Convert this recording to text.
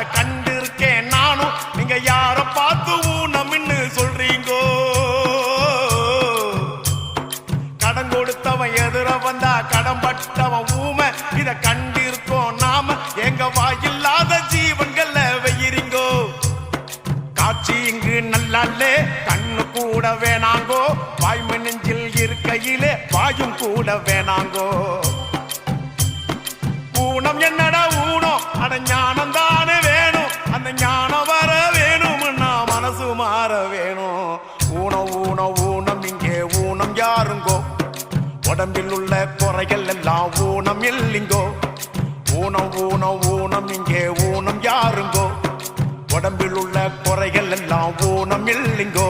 அதை கண்டு நானும். நீங்க யார பார்த்து ஊனமின்னு சொல்றீங்கோ? கடன் கொடுத்தவன் எதிர வந்தா கடன் பட்டவன் ஊமை. இத கண்டிருக்கோம் நாம. எங்க வாயில்லாத ஜீவன்கள்ல வெயிறீங்கோ? காட்சி இங்கு நல்லாலே கண்ணு கூட வேணாங்கோ. வாய்மை நெஞ்சில் இருக்கையிலே வாயும் கூட வேணாங்கோ. ஊனம் என்னடா ஊனம்? அட ஞானந்தா ஞானம் வர வேணும்னா மனசு மாற வேணும். ஊனம் ஊனம் ஊனம் இங்கே ஊனம் யாருங்கோ? உடம்பில் உள்ள குறைகள் எல்லாம் ஊனம் இல்லைங்கோ? ஊனம் ஊனம் ஊனம் இங்கே ஊனம் யாருங்கோ? உடம்பில் உள்ள குறைகள் எல்லாம் ஊனம் இல்லைங்கோ?